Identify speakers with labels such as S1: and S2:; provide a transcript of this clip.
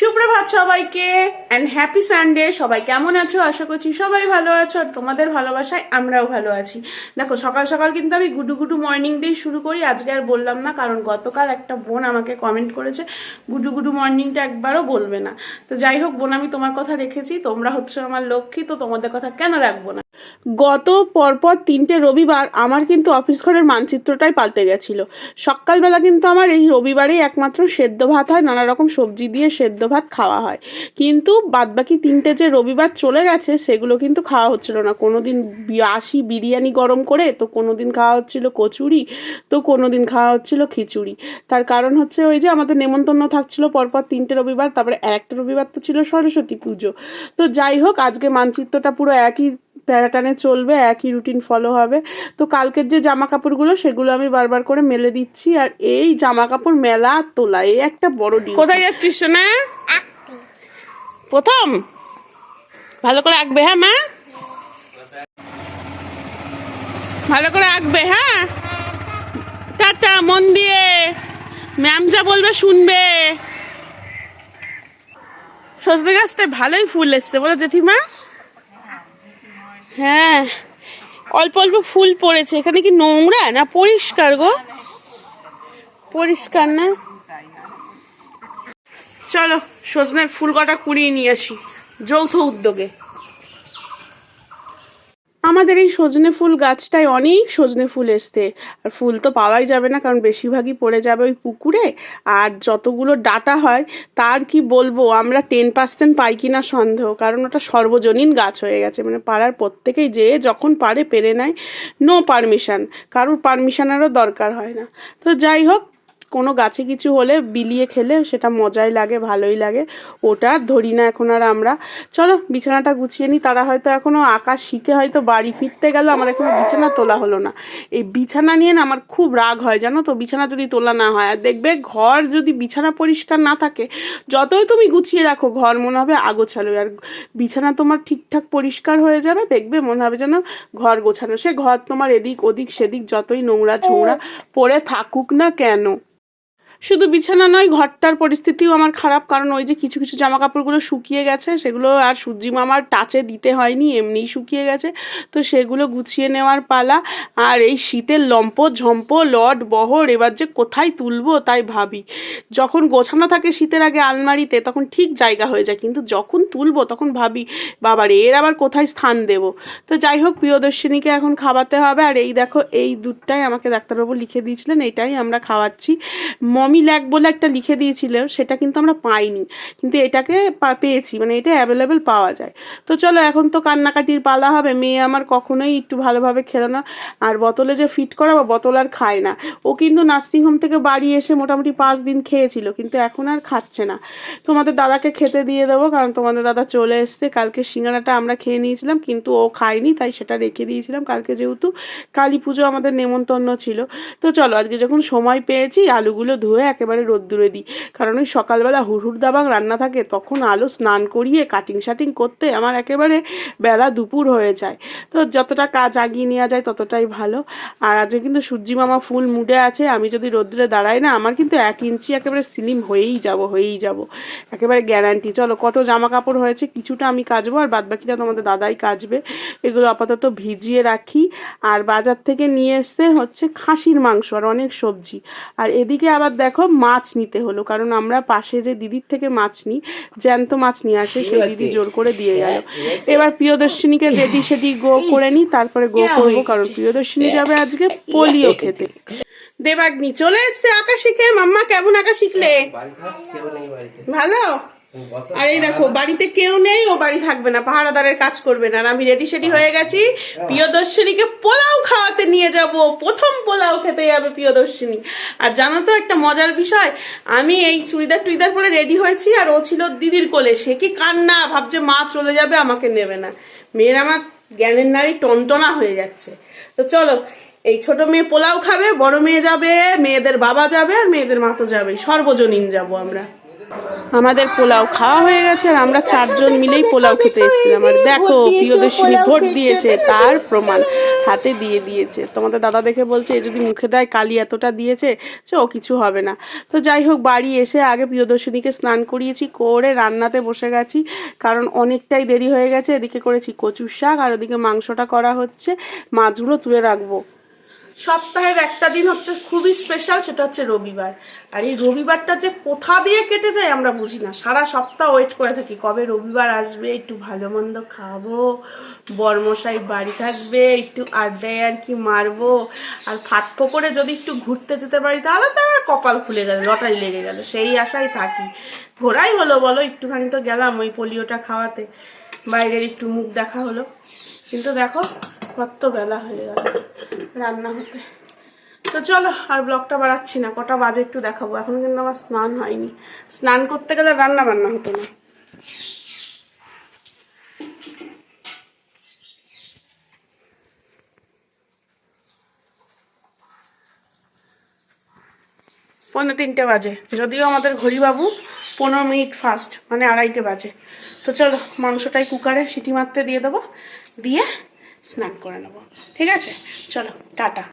S1: সুপ্রভাত সবাইকে and happy Sunday সবাই কেমন আছো? আশা করছি সবাই ভালো আছো, আর তোমাদের ভালোবাসায় আমরাও ভালো আছি। দেখো, সকাল সকাল কিন্তু আমি গুডু গুডু মর্নিং দিয়ে শুরু করি। আজকে আর বললাম না, কারণ গতকাল একটা বোন আমাকে কমেন্ট করেছে, গুডু গুডু মর্নিংটা একবারও বলবে না। তো যাই হোক, বোন, আমি তোমার কথা রেখেছি। তোমরা হচ্ছে আমার লক্ষ্মী, তো তোমাদের কথা কেন রাখব না? গত পরপর তিনটে রবিবার আমার কিন্তু অফিস ঘরের মানচিত্রটাই পাল্টে গেছিল। সকালবেলা কিন্তু আমার এই রবিবারেই একমাত্র সেদ্ধ ভাত হয় নানা রকম সবজি দিয়ে সেদ্ধ ভাত খাওয়া হয়। কিন্তু বাদবাকি তিনটে যে রবিবার চলে গেছে, সেগুলো কিন্তু খাওয়া হচ্ছিল না। কোনো দিন আসি বিরিয়ানি গরম করে, তো কোনো দিন খাওয়া হচ্ছিল কচুরি, তো কোনো দিন খাওয়া হচ্ছিল খিচুড়ি। তার কারণ হচ্ছে ওই যে আমাদের নেমন্তন্ন থাকছিল পরপর তিনটে রবিবার, তারপরে একটা রবিবার তো ছিল সরস্বতী পুজো। তো যাই হোক, আজকে মানচিত্রটা পুরো একই প্যারাটানে চলবে একই রুটিন ফলো হবে। তো কালকের যে জামা কাপড়গুলো সেগুলো আমি বারবার করে মেলে দিচ্ছি। আর এই জামা কাপড় মেলা তোলা এই একটা বড় ডিউ কোথায় যাচ্ছিস না প্রথম? ভালো করে আঁকবে হ্যাঁ মা? ভালো করে আঁকবে হ্যাঁ? টাটা মন দিয়ে। ম্যাম যা বলবে শুনবে। সজনে গাছটায় ভালোই ফুল এসছে বলো জেঠিমা। হ্যাঁ অল্প অল্প ফুল পড়েছে। এখানে কি নোংরা না পরিষ্কার গো? পরিষ্কার না? চলো, সজনের ফুল কটা কুড়িয়ে নিয়ে আসি, যৌথ উদ্যোগে। আমাদের এই সজনে ফুল গাছটায় অনেক সজনে ফুল এসছে। আর ফুল তো পাওয়াই যাবে না, কারণ বেশিরভাগই পড়ে যাবে ওই পুকুরে। আর যতগুলো ডাটা হয়, তার কি বলব, আমরা টেন পার্সেন্ট পাই কিনা সন্দেহ, কারণ ওটা সর্বজনীন গাছ হয়ে গেছে। মানে পাড়ার প্রত্যেকেই যে যখন পারে পেরে নেয় নো পারমিশন কারোর পারমিশনেরও দরকার হয় না। তো যাই হোক কোনো গাছে কিছু হলে বিলিয়ে খেলে সেটা মজাই লাগে ভালোই লাগে। ওটা ধরি না এখন আর আমরা। চলো বিছানাটা গুছিয়ে নিই তারা হয়তো এখনও আকাশ শিখে হয়তো বাড়ি ফিরতে গেল। আমার এখনও বিছানা তোলা হলো না। এই বিছানা নিয়ে না আমার খুব রাগ হয় জানো তো? বিছানা যদি তোলা না হয়। আর দেখবে ঘর যদি বিছানা পরিষ্কার না থাকে যতই তুমি গুছিয়ে রাখো ঘর মনে হবে আগোছালো আর বিছানা তোমার ঠিকঠাক পরিষ্কার হয়ে যাবে দেখবে মনে হবে যেন ঘর গোছানো। সে ঘর তোমার এদিক ওদিক সেদিক যতই নোংরা ছোংরা পড়ে থাকুক না কেন? শুধু বিছানা নয়, ঘরটার পরিস্থিতিও আমার খারাপ। কারণ ওই যে কিছু কিছু জামা কাপড়গুলো শুকিয়ে গেছে, সেগুলো আর সূর্যি মামার টাচে দিতে হয়নি, এমনিই শুকিয়ে গেছে। তো সেগুলো গুছিয়ে নেওয়ার পালা। আর এই শীতের লম্প, ঝম্প, লট, বহর, এবার যে কোথায় তুলবো তাই ভাবি। যখন গোছানো থাকে শীতের আগে আলমারিতে, তখন ঠিক জায়গা হয়ে যায়। কিন্তু যখন তুলবো, তখন ভাবি, বাবারে, এর আবার কোথায় স্থান দেব? তো যাই হোক প্রিয়দর্শিনীকে এখন খাওয়াতে হবে। আর এই দেখো, এই দুধটাই আমাকে ডাক্তারবাবু লিখে দিয়েছিলেন, এটাই আমরা খাওয়াচ্ছি। মমি ল্যাক বলে একটা লিখে দিয়েছিল সেটা কিন্তু আমরা পাইনি। কিন্তু এটাকে পেয়েছি মানে এটা অ্যাভেলেবেল পাওয়া যায়। তো চলো, এখন তো কান্নাকাটির পালা হবে। মেয়ে আমার কখনোই একটু ভালোভাবে খেলো না। আর বোতলে যে ফিট করাবো, বোতল আর খায় না। ও কিন্তু নার্সিংহোম থেকে বাড়ি এসে মোটামুটি পাঁচ দিন খেয়েছিল, কিন্তু এখন আর খাচ্ছে না। তোমাদের দাদাকে খেতে দিয়ে দেবো, কারণ তোমাদের দাদা চলে এসছে। কালকে সিঙ্গারাটা আমরা খেয়ে নিয়েছিলাম, কিন্তু ও খায়নি, তাই সেটা রেখে দিয়েছিলাম। কালকে যেহেতু কালী পুজো আমাদের নেমন্তন্ন ছিল। তো চলো, আজকে যখন সময় পেয়েছি, আলুগুলো ধুয়ে একেবারে রোদ্দুরে দিই। কারণ ওই সকালবেলা হুড়হুড় দাবাং রান্না থাকে, তখন আলো স্নান করিয়ে কাটিং শাটিং করতে আমার একেবারে বেলা দুপুর হয়ে যায়। তো যতটা কাজ আগিয়ে নেওয়া যায় ততটাই ভালো। আর আজকে কিন্তু সূর্যি মামা ফুল মুডে আছে, আমি যদি রোদ্দুরে দাঁড়াই না, আমার কিন্তু এক ইঞ্চি একেবারে স্লিম হয়েই যাব হয়েই যাব। একেবারে গ্যারান্টি চলো কত জামা কাপড় হয়েছে কিছুটা আমি কাচবো আর বাদবাকিটা তোমাদের দাদাই কাচবে। এগুলো আপাতত ভিজিয়ে রাখি। আর বাজার থেকে নিয়ে এসছে হচ্ছে খাসির মাংস আর অনেক সবজি। আর এদিকে আবার দেখো মাছ নিতে হলো কারণ আমরা পাশে যে দিদির থেকে মাছ নিই জ্যান্ত মাছ নিয়ে আসে সেই দিদি জোর করে দিয়ে গেল। এবার প্রিয়দর্শিনীকে রেডি সেডি গো করে নিই তারপরে গো করব কারণ প্রিয়দর্শিনী যাবে আজকে পোলিও খেতে। দেবাগ্নি চলে এসছে আঁকা শিখে মাম্মা কেমন আঁকা শিখলে? ভালো? আর এই দেখো, বাড়িতে কেউ নেই, ও বাড়ি থাকবে না, পাহারাদারের কাজ করবে না। আর আমি রেডি সেডি হয়ে গেছি। প্রিয়দর্শিনীকে পোলাও খাওয়াতে নিয়ে যাব। প্রথম পোলাও খেতে যাবে প্রিয়দর্শিনী। আর জানো তো একটা মজার বিষয়? আমি এই চুড়িদার টুইদার পরে রেডি হয়েছি, আর ও ছিল দিদির কোলে। সে কি কান্না? ভাবছে মা চলে যাবে, আমাকে নেবে না। মেয়ের আমার জ্ঞানের নারী টনটনা হয়ে যাচ্ছে। তো চলো, এই ছোট মেয়ে পোলাও খাবে, বড় মেয়ে যাবে, মেয়েদের বাবা যাবে, আর মেয়েদের মা তো যাবে সর্বজনীন যাব আমরা। আমাদের পোলাও খাওয়া হয়ে গেছে আর আমরা চারজন মিলেই পোলাও খেতে এসেছিলাম। আর দেখো প্রিয়দর্শিনী ভোট দিয়েছে, তার প্রমাণ হাতে দিয়ে দিয়েছে। তোমাদের দাদা দেখে বলছে, এ যদি মুখে দেয়, কালি এতটা দিয়েছে যে ও কিছু হবে না। তো যাই হোক, বাড়ি এসে আগে প্রিয়দর্শিনীকে স্নান করিয়েছি, করে রান্নাতে বসে গেছি, কারণ অনেকটাই দেরি হয়ে গেছে। এদিকে করেছি কচুর শাক, আর ওদিকে মাংসটা করা হচ্ছে। মাছগুলো তুলে রাখব। সপ্তাহের একটা দিন হচ্ছে খুবই স্পেশাল সেটা হচ্ছে রবিবার। আর এই রবিবারটা যে কোথা দিয়ে কেটে যায় আমরা বুঝি না। সারা সপ্তাহ ওয়েট করে থাকি, কবে রবিবার আসবে, একটু ভালো মন্দ খাব, বরমশাই বাড়ি থাকবে, একটু আড্ডায় আর কি মারবো, আর ফাটফো করে যদি একটু ঘুরতে যেতে পারি, তাহলে তো আমার কপাল খুলে গেল, লটারি লেগে গেল, সেই আশায় থাকি। ঘোরাই হলো বলো, একটুখানি তো গেলাম ওই পোলিওটা খাওয়াতে। বাইরের একটু মুখ দেখা হলো। কিন্তু দেখো, কত বেলা হয়ে গেল। রান্না হতে। তো চলো, আর ব্লগটা বাড়াচ্ছি না, কটা বাজে একটু দেখাবো। এখন কিন্তু আমার স্নান হয়নি। স্নান করতে গেলে রান্না বান্না হতো না। পনেরো তিনটে বাজে। যদিও আমাদের ঘড়িবাবু পনেরো মিনিট ফাস্ট মানে আড়াইটে বাজে। তো চলো, মাংসটাই কুকারে সিটি মারতে দিয়ে দেবো। দিয়ে স্নান করে নেব। ঠিক আছে? চলো টাটা।